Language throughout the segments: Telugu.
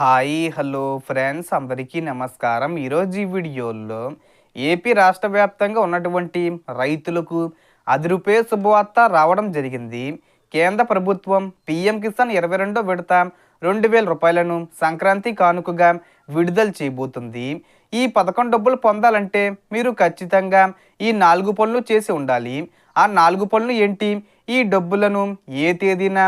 హాయ్ హలో ఫ్రెండ్స్ అందరికీ నమస్కారం. ఈరోజు ఈ వీడియోలో ఏపీ రాష్ట్ర వ్యాప్తంగా ఉన్నటువంటి రైతులకు అది శుభవార్త రావడం జరిగింది. కేంద్ర ప్రభుత్వం పీఎం కిసాన్ ఇరవై రెండో విడత రెండు వేల రూపాయలను సంక్రాంతి కానుకగా విడుదల చేయబోతుంది. ఈ పథకం డబ్బులు పొందాలంటే మీరు ఖచ్చితంగా ఈ నాలుగు పనులు చేసి ఉండాలి. ఆ నాలుగు పనులు ఏంటి? ఈ డబ్బులను ఏ తేదీన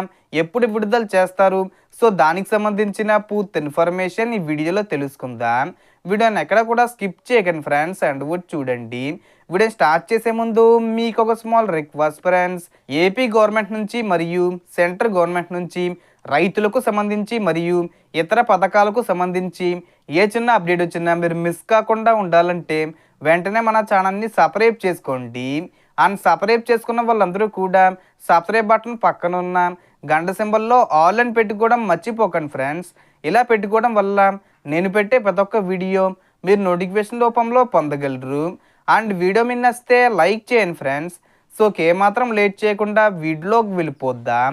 ఎప్పుడు విడుదల చేస్తారు? సో దానికి సంబంధించిన పూర్తి ఇన్ఫర్మేషన్ ఈ వీడియోలో తెలుసుకుందాం. వీడియోని ఎక్కడ కూడా స్కిప్ చేయకండి ఫ్రెండ్స్ అండ్ కూడా చూడండి. వీడియో స్టార్ట్ చేసే ముందు మీకు ఒక small request friends. AP government నుంచి మరియు సెంట్రల్ గవర్నమెంట్ నుంచి రైతులకు సంబంధించి మరియు ఇతర పథకాలకు సంబంధించి ఏ చిన్న అప్డేట్ వచ్చినా మీరు మిస్ కాకుండా ఉండాలంటే వెంటనే మన ఛానల్ని సబ్స్క్రైబ్ చేసుకోండి. అండ్ సబ్స్క్రైబ్ చేసుకున్న వాళ్ళందరూ కూడా సబ్స్క్రైబ్ బటన్ పక్కన ఉన్న గంట సింబల్లో ఆల్ అని పెట్టుకోవడం మర్చిపోకండి ఫ్రెండ్స్. ఇలా పెట్టుకోవడం వల్ల నేను పెట్టే ప్రతి ఒక్క వీడియో మీరు నోటిఫికేషన్ రూపంలో పొందగలరు. అండ్ వీడియో మీ నచ్చితే లైక్ చేయండి ఫ్రెండ్స్. సో ఏమాత్రం లేట్ చేయకుండా వీడియోకి వెళ్ళిపోద్దాం.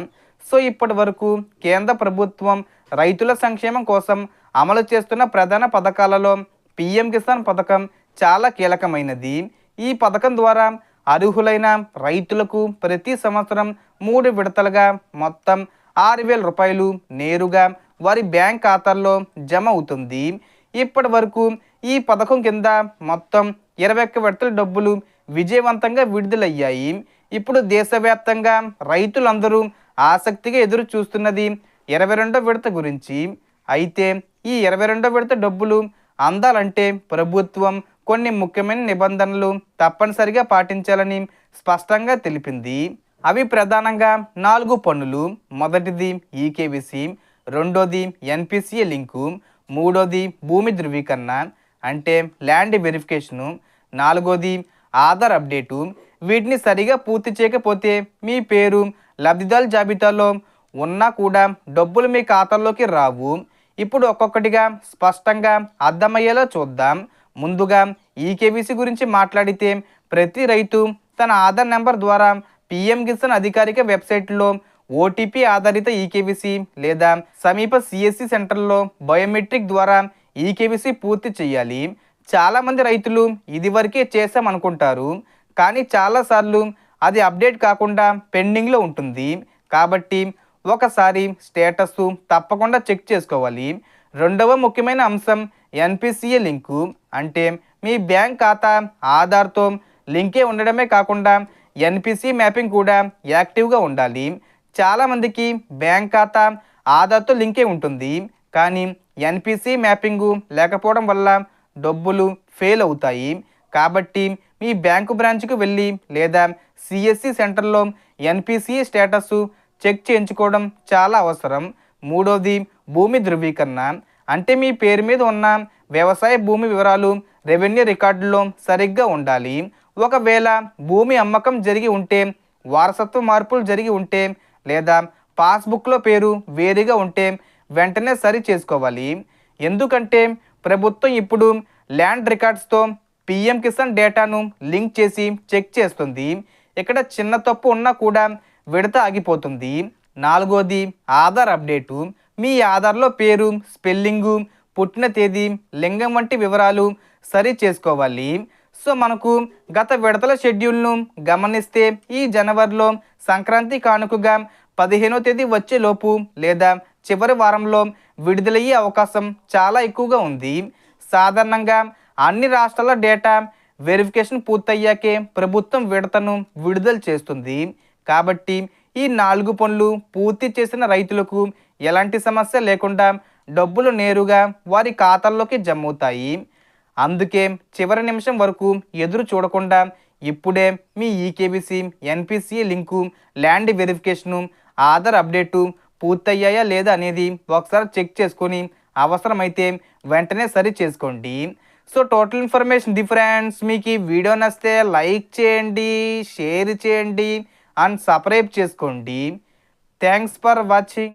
సో ఇప్పటి వరకు కేంద్ర ప్రభుత్వం రైతుల సంక్షేమం కోసం అమలు చేస్తున్న ప్రధాన పథకాలలో పిఎం కిసాన్ పథకం చాలా కీలకమైనది. ఈ పథకం ద్వారా అర్హులైన రైతులకు ప్రతి సంవత్సరం మూడు విడతలుగా మొత్తం ఆరు వేల రూపాయలు నేరుగా వారి బ్యాంక్ ఖాతాల్లో జమ అవుతుంది. ఇప్పటి వరకు ఈ పథకం కింద మొత్తం ఇరవై ఒక్క విడతల డబ్బులు విజయవంతంగా విడుదలయ్యాయి. ఇప్పుడు దేశవ్యాప్తంగా రైతులందరూ ఆసక్తిగా ఎదురు చూస్తున్నది ఇరవై రెండో విడత గురించి. అయితే ఈ ఇరవై రెండో విడత డబ్బులు అందాలంటే ప్రభుత్వం కొన్ని ముఖ్యమైన నిబంధనలు తప్పనిసరిగా పాటించాలని స్పష్టంగా తెలిపింది. అవి ప్రధానంగా నాలుగు పన్నులు. మొదటిది ఈకేవిసి రెండోది ఎన్పిసిఏ లింకు మూడోది భూమి ధృవీకరణ అంటే ల్యాండ్ వెరిఫికేషను నాలుగోది ఆధార్ అప్డేటు. వీటిని సరిగా పూర్తి చేయకపోతే మీ పేరు లబ్ధిదారుల జాబితాలో ఉన్నా కూడా డబ్బులు మీ ఖాతాల్లోకి రావు. ఇప్పుడు ఒక్కొక్కటిగా స్పష్టంగా అర్థమయ్యేలా చూద్దాం. ముందుగా ఈకేవీసీ గురించి మాట్లాడితే ప్రతి రైతు తన ఆధార్ నెంబర్ ద్వారా పిఎం కిసాన్ అధికారిక వెబ్సైట్లో ఓటీపీ ఆధారిత ఈకేబీసీ లేదా సమీప సిఎస్సి సెంటర్లో బయోమెట్రిక్ ద్వారా ఈకేబీసీ పూర్తి చేయాలి. చాలామంది రైతులు ఇదివరకే చేశామనుకుంటారు కానీ చాలాసార్లు అది అప్డేట్ కాకుండా పెండింగ్లో ఉంటుంది. కాబట్టి ఒకసారి స్టేటస్ తప్పకుండా చెక్ చేసుకోవాలి. రెండవ ముఖ్యమైన అంశం ఎన్పిసిఏ లింకు. అంటే మీ బ్యాంక్ ఖాతా ఆధార్తో లింకే ఉండడమే కాకుండా ఎన్పిసి మ్యాపింగ్ కూడా యాక్టివ్గా ఉండాలి. చాలామందికి బ్యాంక్ ఖాతా ఆధార్తో లింకే ఉంటుంది. కానీ ఎన్పిసి మ్యాపింగు లేకపోవడం వల్ల డబ్బులు ఫెయిల్ అవుతాయి. కాబట్టి మీ బ్యాంకు బ్రాంచ్కు వెళ్ళి లేదా సిఎస్సి సెంటర్లో ఎన్పిసి స్టేటస్ చెక్ చేయించుకోవడం చాలా అవసరం. మూడోది భూమి ధృవీకరణ. అంటే మీ పేరు మీద ఉన్న వ్యవసాయ భూమి వివరాలు రెవెన్యూ రికార్డులో సరిగ్గా ఉండాలి. ఒకవేళ భూమి అమ్మకం జరిగి ఉంటే వారసత్వ మార్పులు జరిగి ఉంటే లేదా పాస్బుక్లో పేరు వేరుగా ఉంటే వెంటనే సరి చేసుకోవాలి. ఎందుకంటే ప్రభుత్వం ఇప్పుడు ల్యాండ్ రికార్డ్స్తో పిఎం కిసాన్ డేటాను లింక్ చేసి చెక్ చేస్తుంది. ఇక్కడ చిన్న తప్పు ఉన్నా కూడా విడత ఆగిపోతుంది. నాలుగోది ఆధార్ అప్డేటు. మీ ఆధార్లో పేరు స్పెల్లింగు పుట్టిన తేదీ లింగం వంటి వివరాలు సరి చేసుకోవాలి. సో మనకు గత విడతల షెడ్యూల్ను గమనిస్తే ఈ జనవరిలో సంక్రాంతి కానుకగా పదిహేనో తేదీ వచ్చేలోపు లేదా చివరి వారంలో విడుదలయ్యే అవకాశం చాలా ఎక్కువగా ఉంది. సాధారణంగా అన్ని రాష్ట్రాల డేటా వెరిఫికేషన్ పూర్తయ్యాకే ప్రభుత్వం విడతను విడుదల చేస్తుంది. కాబట్టి ఈ నాలుగు పనులు పూర్తి చేసిన రైతులకు ఎలాంటి సమస్య లేకుండా డబ్బులు నేరుగా వారి ఖాతాల్లోకి జమ్మవుతాయి అందుకే చివరి నిమిషం వరకు ఎదురు చూడకుండా ఇప్పుడే మీ ఈకేబీసీ NPC link land verification Aadhaar update పూర్తయ్యాయా లేదా అనేది ఒకసారి చెక్ చేసుకొని అవసరమైతే వెంటనే సరి చేసుకోండి. సో టోటల్ ఇన్ఫర్మేషన్ డిఫరెన్స్ మీకు ఈ వీడియో నచ్చితే లైక్ చేయండి షేర్ చేయండి అండ్ సబ్స్క్రైబ్ చేసుకోండి. Thanks for watching.